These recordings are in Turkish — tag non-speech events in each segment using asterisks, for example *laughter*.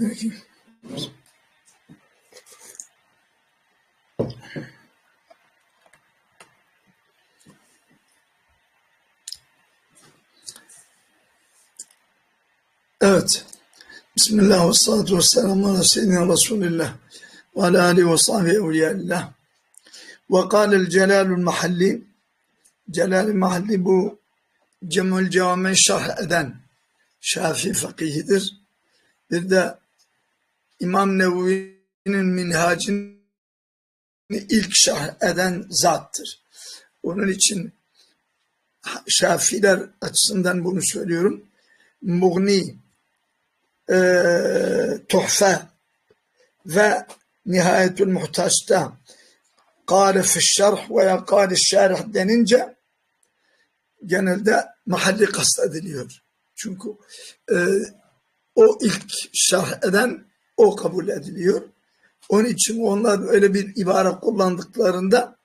Evet. Bismillah ve salatu ve selamu ala seyyidina Resulillah ve ala alihi ve sahbihi evliyallah. Ve kâlel celalul mahalli Celal Mahalli bu Cemül Cevame şerh eden Şafii fakihidir. Bir de İmam Nevevi'nin minhacını ilk şerh eden zattır. Onun için Şafiler açısından bunu söylüyorum. Mughni, e, Tuhfe ve Nihayetül Muhtaç'ta Kâle fi'şşerh veya kâle şerh denince genelde mahalli kastediliyor. Çünkü e, o ilk şerh eden o kabul ediliyor. Onun için onlar öyle bir ibare kullandıklarında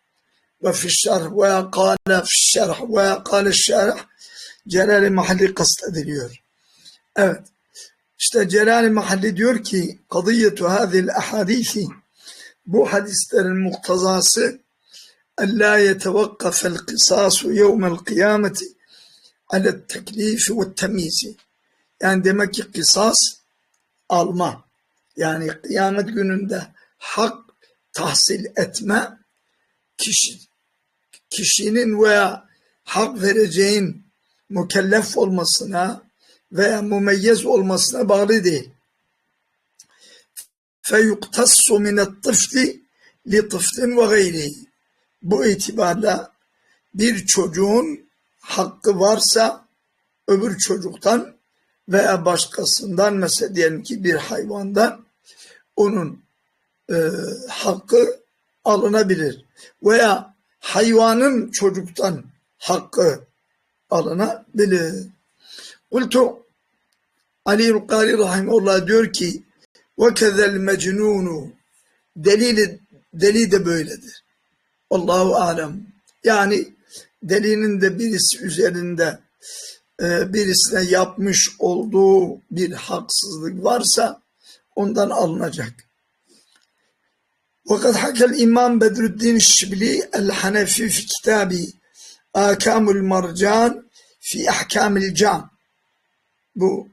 ve fi'şşerh veya kâle fi'şşerh veya kâle şerh celal mahalli kastediliyor. Evet. İşte Celal Mahalli diyor ki kadiyetu hadil ahadisi bu hadislerin muktazası ألا يتوقف القصاص يوم القيامة على التكليف والتمyiz. Yani demek ki kısas alma. Yani kıyamet gününde hak tahsil etme kişi, kişinin veya hak vereceğin mükellef olmasına veya mumeyyez olmasına bağlı değil. فَيُقْتَصُّ مِنَ الطِّفْلِ لِطِفْلٍ وَغَيْرِهِ Bu itibarla bir çocuğun hakkı varsa öbür çocuktan veya başkasından mesela diyelim ki bir hayvandan onun e, hakkı alınabilir. Veya hayvanın çocuktan hakkı alınabilir. Kultu Ali Rukari Rahimullah diyor ki kezel mecnunu delili deli de böyledir. Allahu alem. Yani delinin de birisi üzerinde birisine yapmış olduğu bir haksızlık varsa ondan alınacak. وقد حكى الإمام بدر الدين الشبلي الحنفي في كتابه آكام المرجان في أحكام الجان bu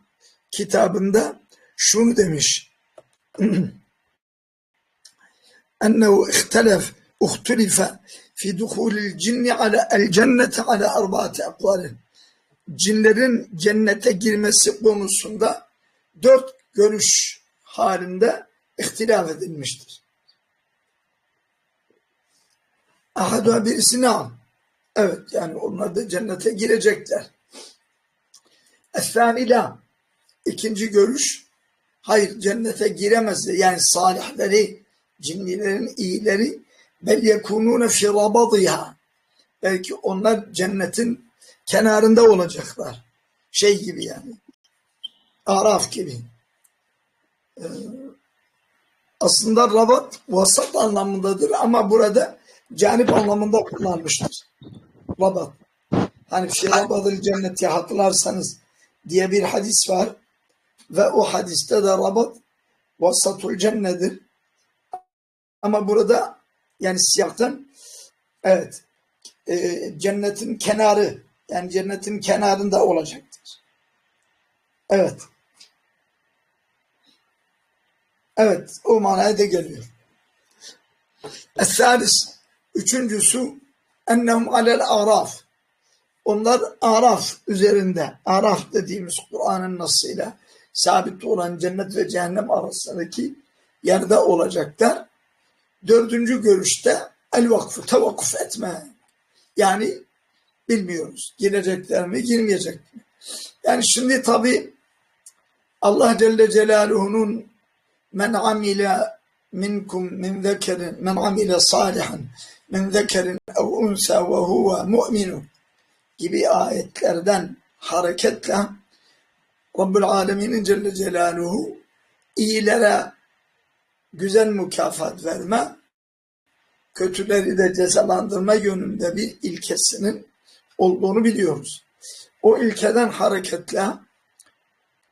kitabında şunu demiş أنه اختلف اختلف في دخول الجن على الجنة على أربعة أقوال cinlerin cennete girmesi konusunda dört görüş halinde ihtilaf edilmiştir. Ahadua birisi nam. Evet yani onlar da cennete girecekler. Esfamila ikinci görüş hayır cennete giremezler. Yani salihleri, cinlilerin iyileri bel fi rabadiha. Belki onlar cennetin kenarında olacaklar. Şey gibi yani. Araf gibi. Ee, aslında rabat vasat anlamındadır ama burada canip anlamında kullanmıştır. Rabat. Hani fi rabadil cenneti hatırlarsanız diye bir hadis var ve o hadiste de rabat vasatul cennedir. Ama burada yani siyahtan evet e, cennetin kenarı yani cennetin kenarında olacaktır. Evet. Evet o manaya da geliyor. Es-salis üçüncüsü ennehum alel araf onlar araf üzerinde araf dediğimiz Kur'an'ın nasıyla sabit olan cennet ve cehennem arasındaki yerde olacaklar. Dördüncü görüşte el vakfı tevakkuf etme. Yani bilmiyoruz. Girecekler mi, girmeyecek mi? Yani şimdi tabi Allah Celle Celaluhu'nun men amile minkum min zekerin men amile salihan min zekerin ev unsa ve huve mu'minun gibi ayetlerden hareketle Rabbül Alemin'in Celle Celaluhu iyilere güzel mükafat verme, kötüleri de cezalandırma yönünde bir ilkesinin olduğunu biliyoruz. O ilkeden hareketle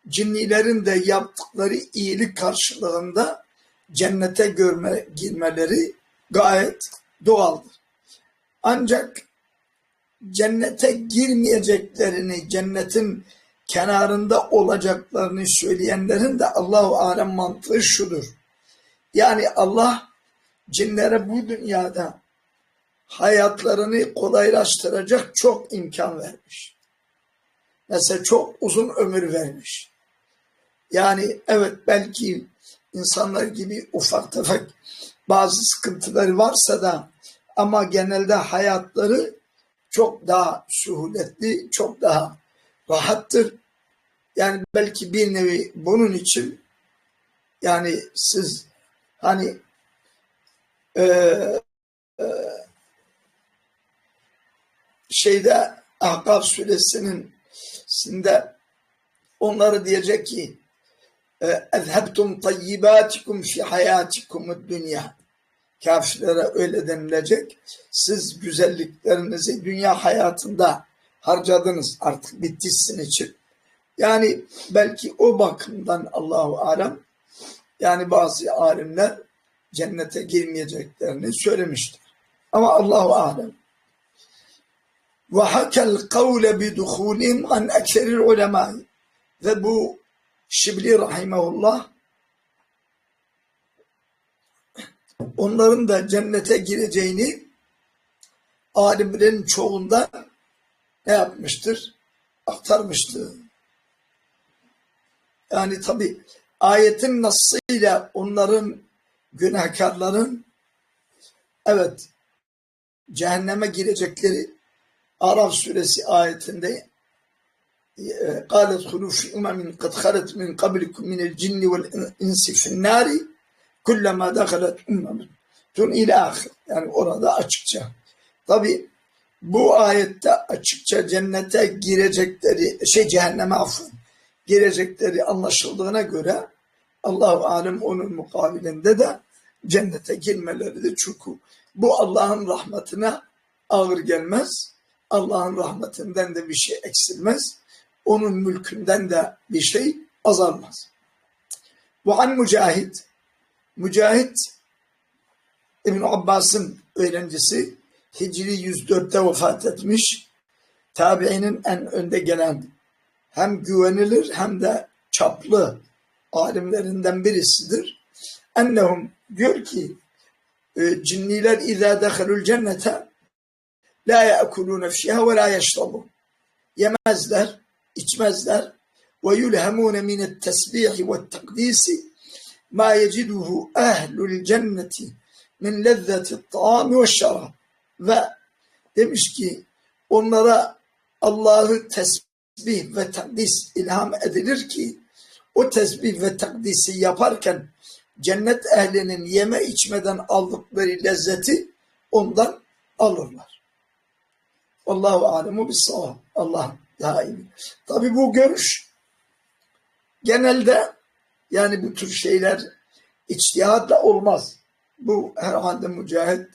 cinnilerin de yaptıkları iyilik karşılığında cennete görme, girmeleri gayet doğaldır. Ancak cennete girmeyeceklerini, cennetin kenarında olacaklarını söyleyenlerin de Allahu alem mantığı şudur. Yani Allah cinlere bu dünyada hayatlarını kolaylaştıracak çok imkan vermiş. Mesela çok uzun ömür vermiş. Yani evet belki insanlar gibi ufak tefek bazı sıkıntıları varsa da ama genelde hayatları çok daha suhuletli, çok daha rahattır. Yani belki bir nevi bunun için yani siz hani e, e, şeyde Ahkaf suresinin sinde onları diyecek ki اَذْهَبْتُمْ طَيِّبَاتِكُمْ فِي حَيَاتِكُمُ الدُّنْيَا Kafirlere öyle denilecek. Siz güzelliklerinizi dünya hayatında harcadınız artık bitti sizin için. Yani belki o bakımdan Allahu alem yani bazı alimler cennete girmeyeceklerini söylemiştir. Ama Allahu alem. Kavle bi duhulihim an ekseril ulema. Ve bu Şibli rahimahullah onların da cennete gireceğini alimlerin çoğunda ne yapmıştır? Aktarmıştır. Yani tabi ayetin nasıyla onların günahkarların evet cehenneme girecekleri Araf suresi ayetinde قالت خلوا في أمم قد خلت من قبلكم من الجن والإنس في النار كلما دخلت أمم tun ilahir. Yani orada açıkça. Tabi bu ayette açıkça cennete girecekleri, şey cehenneme affın, girecekleri anlaşıldığına göre Allahu alem onun mukabilinde de cennete girmeleridir. Çünkü bu Allah'ın rahmetine ağır gelmez. Allah'ın rahmetinden de bir şey eksilmez. Onun mülkünden de bir şey azalmaz. Bu an mücahit. Mücahit İbn Abbas'ın öğrencisi Hicri 104'te vefat etmiş. Tabiinin en önde gelen hem güvenilir hem de çaplı alimlerinden birisidir. Ennehum diyor ki e, cinniler izâ dehalul cennete la ye'kulûne fiha ve la yeşrabun. Yemezler, içmezler ve yulhemûne minet tesbihi ve takdisi ma yeciduhu ehlul cenneti min lezzeti ta'ami ve şarab. Ve demiş ki onlara Allah'ı tesbih ve takdis ilham edilir ki o tesbih ve takdisi yaparken cennet ehlinin yeme içmeden aldıkları lezzeti ondan alırlar. Allahu alemu bis Allah daha iyi. Tabi bu görüş genelde yani bu tür şeyler içtihatla olmaz. Bu herhalde mücahit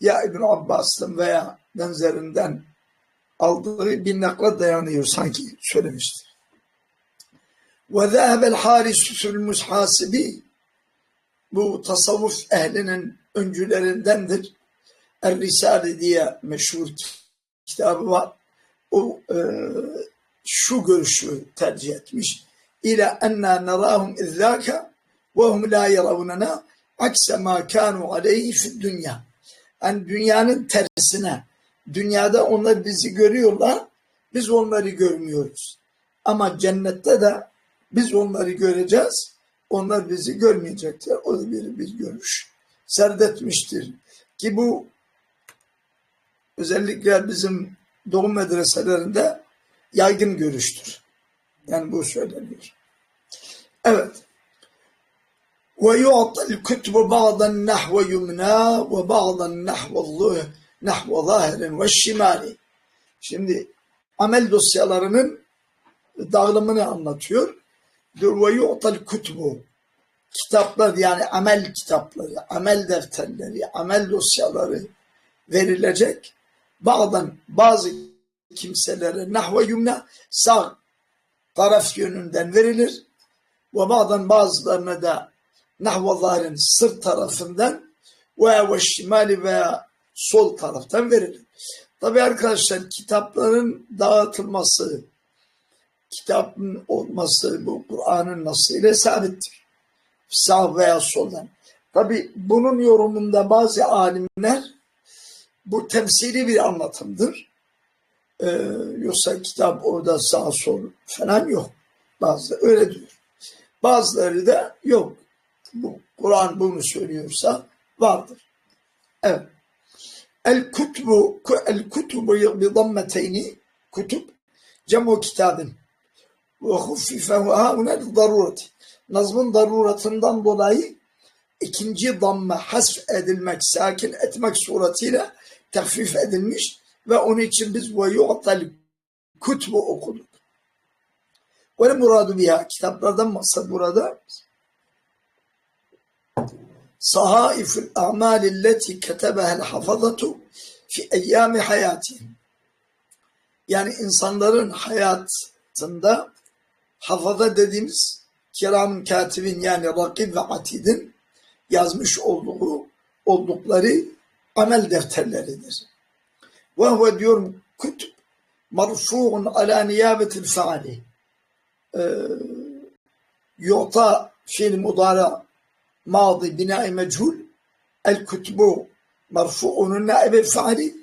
ya İbn Abbas'ın veya benzerinden aldığı bir nakla dayanıyor sanki söylemiştir. Ve zâhebel hârisüsül mushasibi bu tasavvuf ehlinin öncülerindendir. Er-Risale diye meşhur kitabı var. O e, şu görüşü tercih etmiş. İlâ ennâ nerâhum izzâke ve hum lâ yaravunena akse mâ kânû aleyhi fid dünya. Yani dünyanın tersine. Dünyada onlar bizi görüyorlar, biz onları görmüyoruz. Ama cennette de biz onları göreceğiz, onlar bizi görmeyecekler. O da bir, bir görüş serdetmiştir. Ki bu özellikle bizim doğu medreselerinde yaygın görüştür. Yani bu söyleniyor. Evet. Ve yu'tal kutubu ba'dan nahve yumna ve ba'dan nahve nahve zahirin ve şimali. Şimdi amel dosyalarının dağılımını anlatıyor. Ve yu'tal kutubu kitaplar yani amel kitapları, amel defterleri, amel dosyaları verilecek. Bağdan bazı kimselere nahve yumna sağ taraf yönünden verilir. Ve bazen bazılarına da nahvaların sırt tarafından veya ve şimali veya sol taraftan verilir. Tabi arkadaşlar kitapların dağıtılması, kitabın olması bu Kur'an'ın nasıl ile sabittir. Sağ veya soldan. Tabi bunun yorumunda bazı alimler bu temsili bir anlatımdır. Ee, yoksa kitap orada sağ sol falan yok. Bazıları öyle diyor. Bazıları da yok. Bu Kur'an bunu söylüyorsa vardır. Evet. El kutubu el kutubu bi dammeteyni kutub cemu kitabın ve huffifehu hauna darurati. Nazmın daruratından dolayı ikinci damme hasf edilmek, sakin etmek suretiyle tehfif edilmiş ve onun için biz ve yu'tal kutubu okuduk. Ve muradu biha kitaplardan maksat burada sahaiful a'mal leti ketebehel hafazatu fi eyyami hayati. Yani insanların hayatında hafaza dediğimiz kiram katibin yani rakib ve atidin yazmış olduğu oldukları amel defterleridir. Ve huve diyor kutub marfu'un ala niyabetil faali. Ee, yu'ta fiil mudara madi bina mechul el kutubu marfu'un naibe faali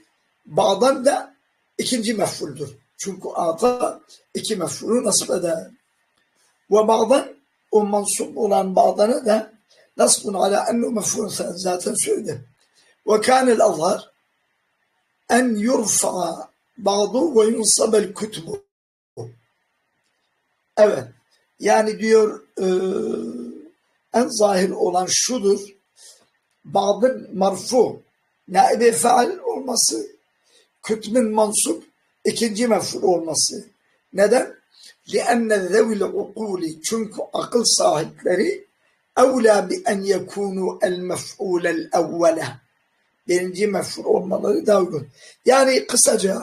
bağdan da ikinci mef'uldür. Çünkü ata iki mef'ulü nasip eder. Ve bağdan o mansup olan bağdanı da nasbun ala ennu mef'ulun zaten söyledi. Ve kânel azhar en yurfa'a ba'du ve yunsabel kutubu. Evet. Yani diyor e, en zahir olan şudur. Ba'dın marfu naibe faal olması kütbün mansup ikinci mef'ul olması. Neden? لِأَنَّ ذَوِ الْعُقُولِ Çünkü akıl sahipleri اَوْلَى بِأَنْ يَكُونُوا الْمَفْعُولَ الْاَوَّلَ Birinci mef'ul olmaları daha uygun. Yani kısaca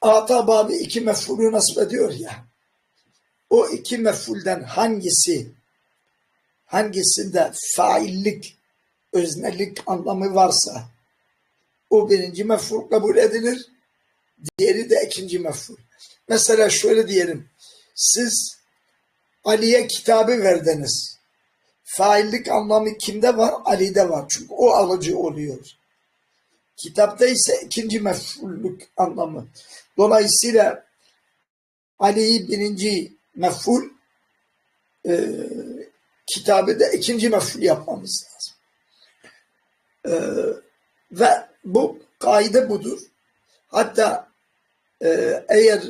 Ata babı iki mef'ulü nasip ediyor ya. O iki mef'ulden hangisi hangisinde faillik, öznelik anlamı varsa o birinci mef'ul kabul edilir. Diğeri de ikinci mef'ul. Mesela şöyle diyelim. Siz Ali'ye kitabı verdiniz. Faillik anlamı kimde var? Ali'de var. Çünkü o alıcı oluyor. Kitapta ise ikinci mef'ullük anlamı. Dolayısıyla Ali'yi birinci mef'ul e, kitabı da ikinci mef'ul yapmamız lazım. E, ve bu kaide budur. Hatta e, eğer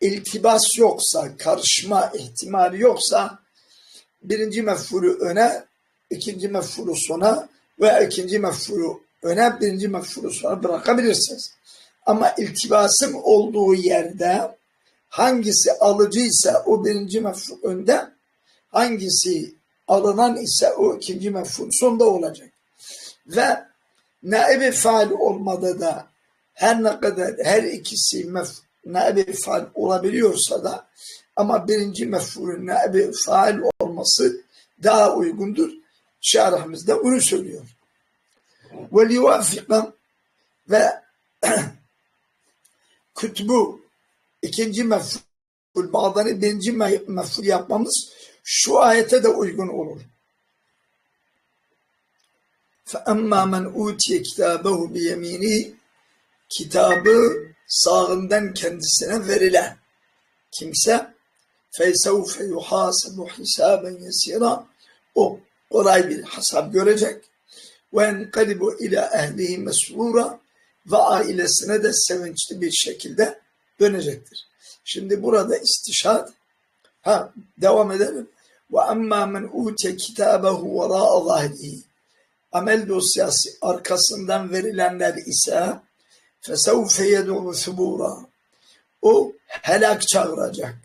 iltibas yoksa, karışma ihtimali yoksa birinci mef'ulü öne, ikinci mef'ulü sona ve ikinci mef'ulü öne, birinci mef'ulü sona bırakabilirsiniz. Ama iltibasın olduğu yerde hangisi alıcıysa o birinci mef'ul önde, hangisi alınan ise o ikinci mef'ul sonda olacak. Ve naibi faal olmadı da her ne kadar her ikisi mef naibi faal olabiliyorsa da ama birinci mef'ulün naibi faal olması daha uygundur. Şarahımız da bunu söylüyor. Ve liyuvafika ve *clears throat* kütbu ikinci mef'ul bağdanı birinci mef'ul yapmamız şu ayete de uygun olur. فَأَمَّا مَنْ اُوْتِيَ كِتَابَهُ بِيَم۪ينِهِ Kitabı sağından kendisine verilen kimse فَيْسَوْفَ يُحَاسَبُ حِسَابًا يَسِيرًا O kolay bir hesap görecek. وَاَنْقَلِبُ اِلَى اَهْلِهِ مَسْرُورًا Ve ailesine de sevinçli bir şekilde dönecektir. Şimdi burada istişad ha devam edelim. وَاَمَّا مَنْ اُوْتَ كِتَابَهُ وَرَاءَ ظَهْرِهِ Amel dosyası arkasından verilenler ise فَسَوْفَ يَدُعُ ثُبُورًا O helak çağıracak.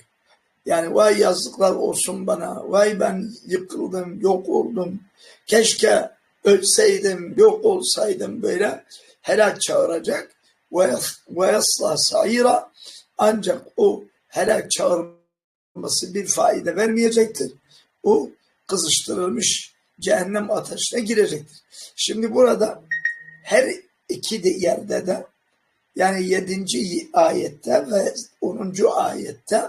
yani vay yazıklar olsun bana, vay ben yıkıldım, yok oldum, keşke ölseydim, yok olsaydım böyle helak çağıracak. Ve yasla sayira ancak o helak çağırması bir faide vermeyecektir. O kızıştırılmış cehennem ateşine girecektir. Şimdi burada her iki de yerde de yani yedinci ayette ve onuncu ayette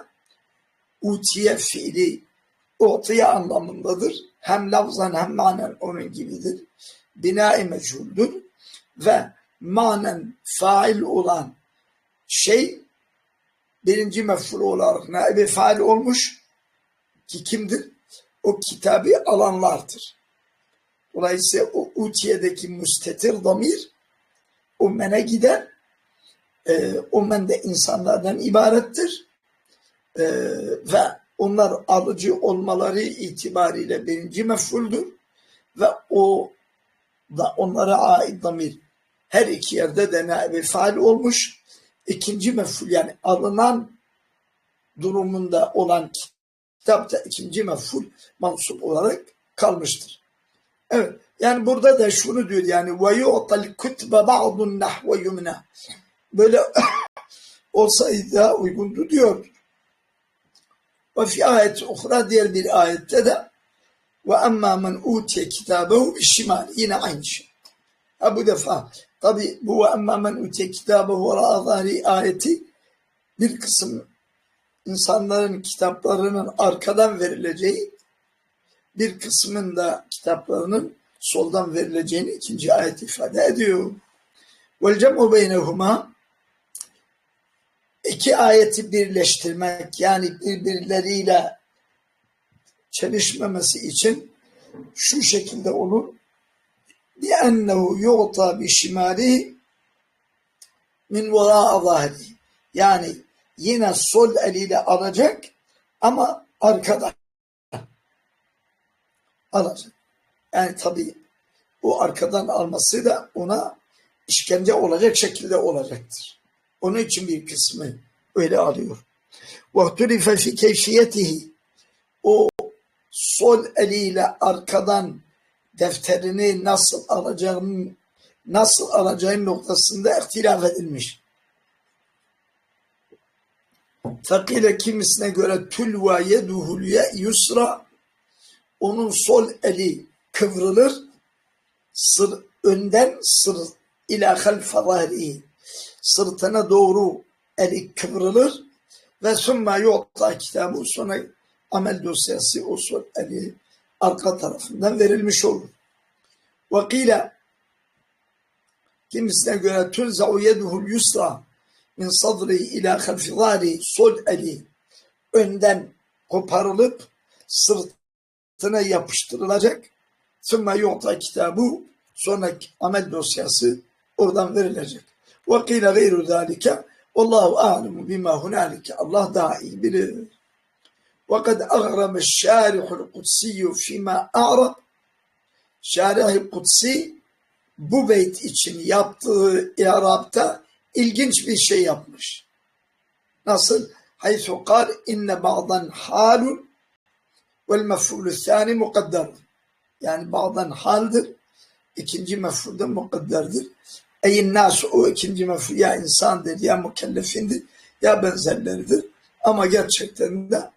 utiye fiili utiye anlamındadır. Hem lafzan hem manen onun gibidir. Bina-i meçhuldür ve manen fail olan şey birinci mef'ul olarak naibi fail olmuş ki kimdir? O kitabı alanlardır. Dolayısıyla o utiyedeki müstetir damir o mene gider. E, o men de insanlardan ibarettir. E, ve onlar alıcı olmaları itibariyle birinci mef'uldür. Ve o da onlara ait damir her iki yerde de naibi faal olmuş. İkinci mef'ul yani alınan durumunda olan kitapta ikinci mef'ul mansup olarak kalmıştır. Evet. Yani burada da şunu diyor yani ve yu'tal kutbe ba'dun nahve yumna. Böyle *coughs* olsaydı uygundu diyor. Ve fi ayet uhra diğer bir ayette de ve emma men utiye kitabehu bişimal. Yine aynı şey. Ha bu defa tabi bu ve emma men utiye kitabehu ra'a zahri ayeti bir kısım insanların kitaplarının arkadan verileceği bir kısmın da kitaplarının soldan verileceğini ikinci ayet ifade ediyor. Vel cem'u beynehuma iki ayeti birleştirmek yani birbirleriyle çelişmemesi için şu şekilde olur. Bi ennehu yu'ta bi şimali min vera'a. Yani yine sol eliyle alacak ama arkada alacak. Yani tabii bu arkadan alması da ona işkence olacak şekilde olacaktır. Onun için bir kısmı öyle alıyor. وَاَخْتُرِفَ فِي كَيْفِيَتِهِ O sol eliyle arkadan defterini nasıl alacağını nasıl alacağın noktasında ihtilaf edilmiş. Fakile kimisine göre tülva yeduhul yusra onun sol eli kıvrılır sır, önden sır ila halfa zahri sırtına doğru eli kıvrılır ve summa yu'ta kitabı sonra amel dosyası o sol eli arka tarafından verilmiş olur. Vakile kimisine göre tülza'u yeduhul yusra min sadri ila halfi zahri sol eli önden koparılıp sırtına yapıştırılacak. Sümme yu'ta kitabı sonra amel dosyası oradan verilecek. Ve kîle gayru zâlike Allahu a'lemu bima hunalike. Allah daha iyi bilir. Ve kad aghram şarihul kutsiyyü fîmâ a'rab. Şarih-i Kutsi bu beyt için yaptığı i'rabta ilginç bir şey yapmış. Nasıl? Haythu kal inne ba'dan halun vel mef'ulü thani mukadder. Yani ba'dan haldir. ikinci mef'ulde mukadderdir. Eyin nas o ikinci mef'ul ya insandır ya mükellefindir ya benzerleridir. Ama gerçekten de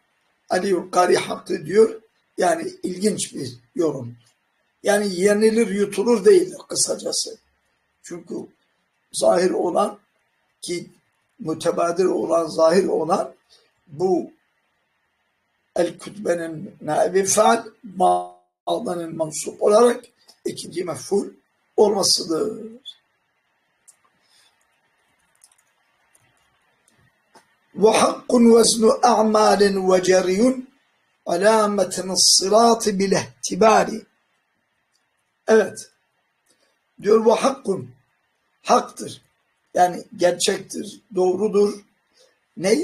Ali Yulkari hakkı diyor. Yani ilginç bir yorum. Yani yenilir yutulur değildir kısacası. Çünkü zahir olan ki mütebadir olan, zahir olan bu el kütbenin naibi faal bağlanın mansup olarak ikinci mefhul olmasıdır. وحق وزن أعمال وجري على متن الصراط بالاhtibari. Evet. Diyor bu hakkun. Haktır. Yani gerçektir, doğrudur. Ne?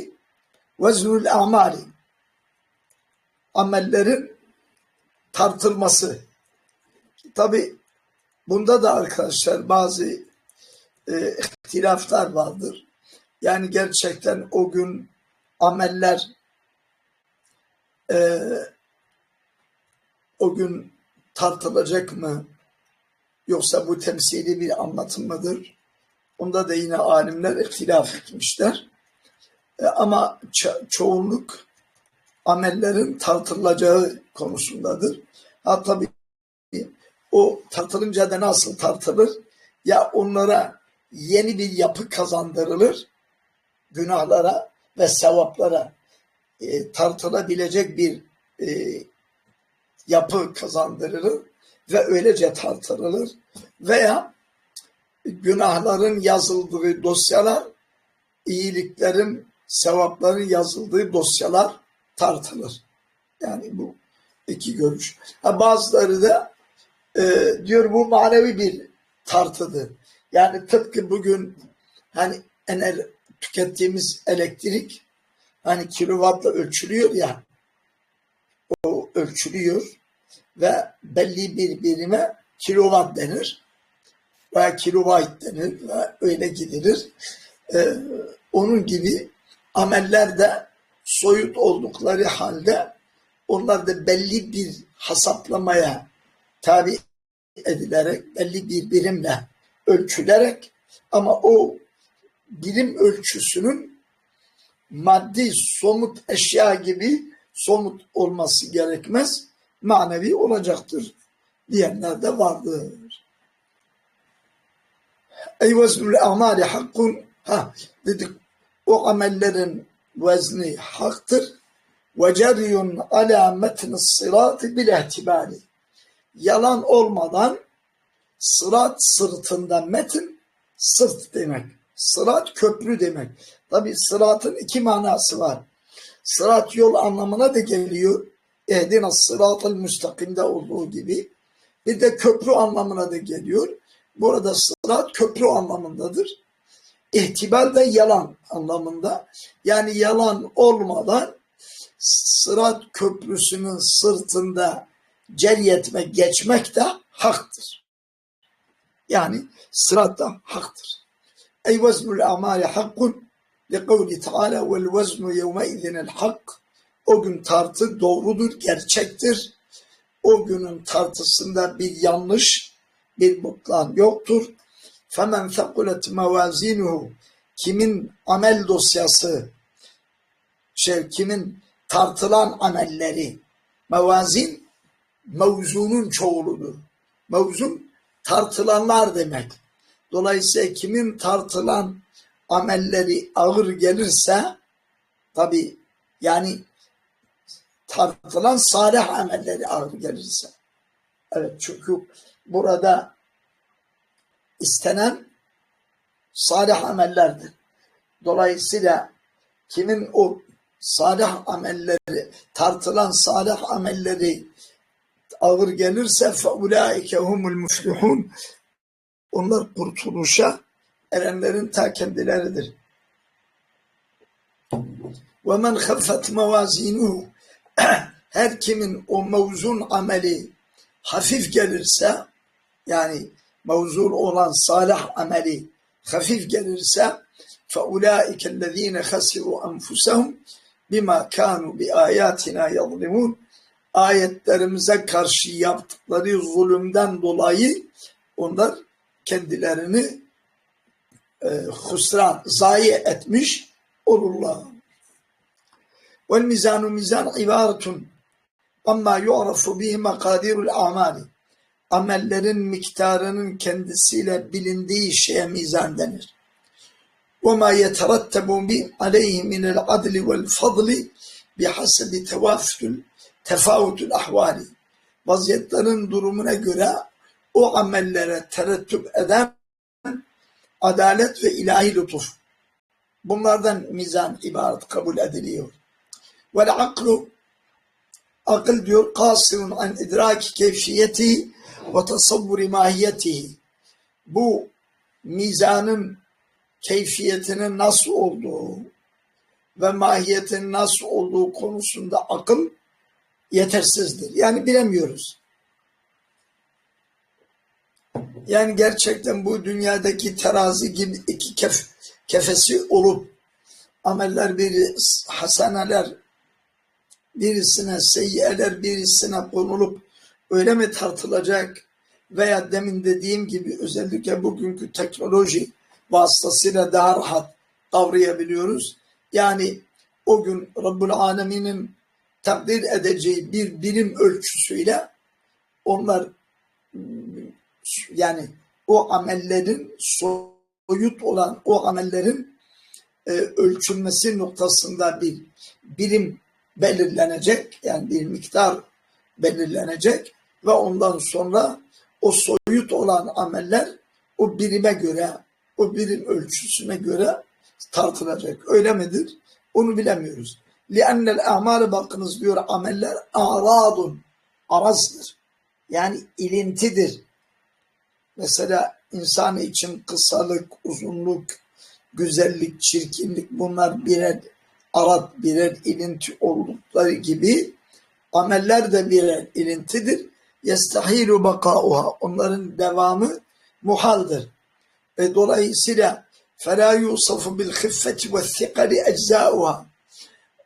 Veznül amali. Amellerin tartılması. Tabi bunda da arkadaşlar bazı e, ihtilaflar vardır. Yani gerçekten o gün ameller e, o gün tartılacak mı? Yoksa bu temsili bir anlatım mıdır? Onda da yine alimler ihtilaf etmişler. E, ama ço- çoğunluk amellerin tartılacağı konusundadır. Ha tabii o tartılınca da nasıl tartılır? Ya onlara yeni bir yapı kazandırılır, günahlara ve sevaplara e, tartılabilecek bir e, yapı kazandırılır ve öylece tartılır. Veya günahların yazıldığı dosyalar, iyiliklerin, sevapların yazıldığı dosyalar tartılır. Yani bu iki görüş. Ha, bazıları da e, diyor bu manevi bir tartıdır. Yani tıpkı bugün hani ener tükettiğimiz elektrik hani kilovatla ölçülüyor ya o ölçülüyor ve belli bir birime kilowatt denir veya kilobayt denir ve öyle gidilir. Ee, onun gibi ameller de soyut oldukları halde onlar da belli bir hesaplamaya tabi edilerek belli bir birimle ölçülerek ama o birim ölçüsünün maddi somut eşya gibi somut olması gerekmez manevi olacaktır diyenler de vardır. Ey veznül amali hakkun ha dedik o amellerin vezni haktır ve ceriyun ala metni sıratı bil ihtibari yalan olmadan sırat sırtında metin sırt demek. Sırat köprü demek. Tabi sıratın iki manası var. Sırat yol anlamına da geliyor. Ehdina sıratıl müstakimde olduğu gibi. Bir de köprü anlamına da geliyor. Burada sırat köprü anlamındadır. İhtibal de yalan anlamında. Yani yalan olmadan sırat köprüsünün sırtında ceriyetmek, geçmek de haktır. Yani sırat da haktır. Veznul amali hakkun li kavli teala vel veznu yevme idinel hak. O gün tartı doğrudur, gerçektir. O günün tartısında bir yanlış, bir butlan yoktur. Femen fekulet mevazinuhu kimin amel dosyası şey kimin tartılan amelleri mevazin mevzunun çoğuludur. Mevzun tartılanlar demek. Dolayısıyla kimin tartılan amelleri ağır gelirse tabi yani tartılan salih amelleri ağır gelirse. Evet çünkü burada istenen salih amellerdir. Dolayısıyla kimin o salih amelleri, tartılan salih amelleri ağır gelirse فَاُولَٰئِكَ هُمُ الْمُفْلِحُونَ Onlar kurtuluşa erenlerin ta kendileridir. وَمَنْ خَفَّتْ مَوَازِينُهُ *clears throat* Her kimin o mevzun ameli hafif gelirse, yani mevzul olan salih ameli hafif gelirse, فَاُولَٰئِكَ الَّذ۪ينَ خَسِرُوا أَنْفُسَهُمْ بِمَا كَانُوا بِآيَاتِنَا يَظْلِمُونَ ayetlerimize karşı yaptıkları zulümden dolayı onlar kendilerini e, husran, zayi etmiş olurlar. Vel mizanu mizan ibaretun amma yu'rafu bihi makadirul amali amellerin miktarının kendisiyle bilindiği şeye mizan denir. وما يترتب عليه من العدل والفضل بحسب توافل tefavütül ahvali vaziyetlerin durumuna göre o amellere terettüp eden adalet ve ilahi lütuf. Bunlardan mizan ibaret kabul ediliyor. Vel aklu akıl diyor kasirun an idraki keyfiyeti ve tasavvuri mahiyetihi. Bu mizanın keyfiyetinin nasıl olduğu ve mahiyetinin nasıl olduğu konusunda akıl yetersizdir. Yani bilemiyoruz. Yani gerçekten bu dünyadaki terazi gibi iki kef, kefesi olup ameller biri hasaneler birisine seyyiyeler birisine konulup öyle mi tartılacak veya demin dediğim gibi özellikle bugünkü teknoloji vasıtasıyla daha rahat kavrayabiliyoruz. Yani o gün Rabbul Alemin'in takdir edeceği bir birim ölçüsüyle onlar yani o amellerin soyut olan o amellerin e, ölçülmesi noktasında bir birim belirlenecek yani bir miktar belirlenecek ve ondan sonra o soyut olan ameller o birime göre o birim ölçüsüne göre tartılacak. Öyle midir? Onu bilemiyoruz. لِأَنَّ الْاَعْمَالِ bakınız diyor ameller aradun arazdır. Yani ilintidir. Mesela insan için kısalık, uzunluk, güzellik, çirkinlik bunlar birer arat, birer ilinti oldukları gibi ameller de birer ilintidir. Yestahilu bakauha. Onların devamı muhaldır. Ve dolayısıyla فَلَا يُوصَفُ بِالْخِفَّةِ وَالثِّقَلِ اَجْزَاؤُهَا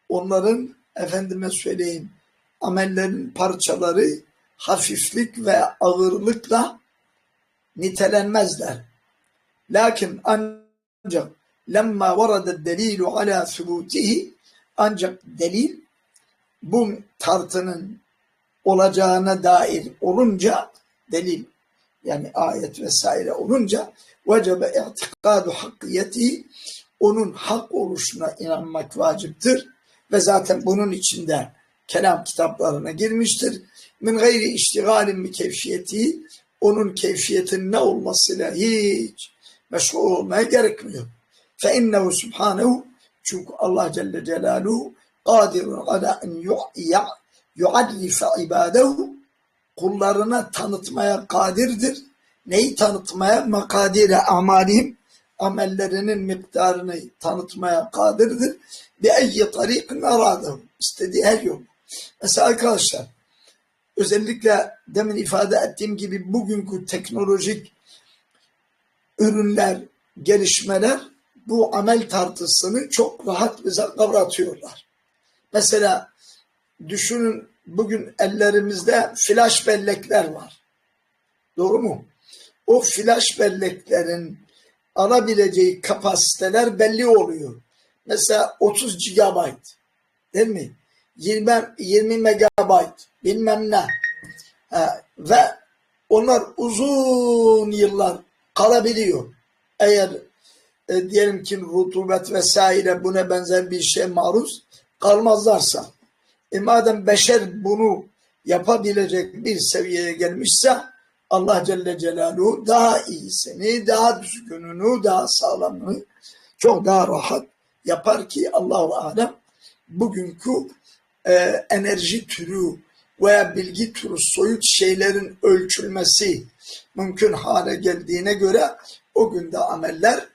Onların efendime söyleyeyim amellerin parçaları hafiflik ve ağırlıkla nitelenmezler. Lakin ancak lemma varada delilu ala subutihi ancak delil bu tartının olacağına dair olunca delil yani ayet vesaire olunca vecebe i'tikadu hakkiyeti onun hak oluşuna inanmak vaciptir ve zaten bunun içinde kelam kitaplarına girmiştir. Min gayri iştigalin mi kevşiyeti onun keyfiyetinin ne olmasıyla hiç meşgul olmaya gerekmiyor. Fe innehu subhanehu çünkü Allah Celle Celaluhu kadirun ala en yu'adlife ibadehu kullarına tanıtmaya kadirdir. Neyi tanıtmaya? Makadire amalihim amellerinin miktarını tanıtmaya kadirdir. Bi eyyi tarikin aradım. istediği her yol. Mesela arkadaşlar özellikle demin ifade ettiğim gibi bugünkü teknolojik ürünler, gelişmeler bu amel tartısını çok rahat bize kavratıyorlar. Mesela düşünün bugün ellerimizde flash bellekler var. Doğru mu? O flash belleklerin alabileceği kapasiteler belli oluyor. Mesela 30 GB değil mi? 20, 20 megabayt bilmem ne. Ha, ve onlar uzun yıllar kalabiliyor. Eğer e, diyelim ki rutubet vesaire buna benzer bir şey maruz kalmazlarsa. E madem beşer bunu yapabilecek bir seviyeye gelmişse Allah Celle Celaluhu daha iyisini, daha düzgününü, daha sağlamını çok daha rahat yapar ki Allahu Alem bugünkü e, enerji türü veya bilgi türü soyut şeylerin ölçülmesi mümkün hale geldiğine göre o günde ameller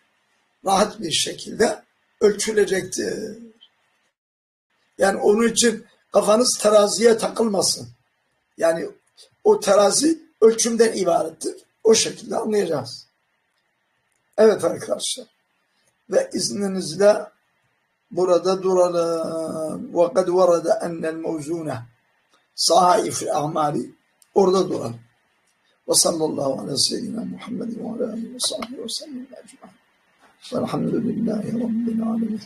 rahat bir şekilde ölçülecektir. Yani onun için kafanız teraziye takılmasın. Yani o terazi ölçümden ibarettir. O şekilde anlayacağız. Evet arkadaşlar. Ve izninizle مراد دورنا وقد ورد أن الموزونة صحائف الأعمال أرد دورنا وصلى الله على سيدنا محمد وعلى آله وصحبه وسلم أجمعين. والحمد لله رب العالمين.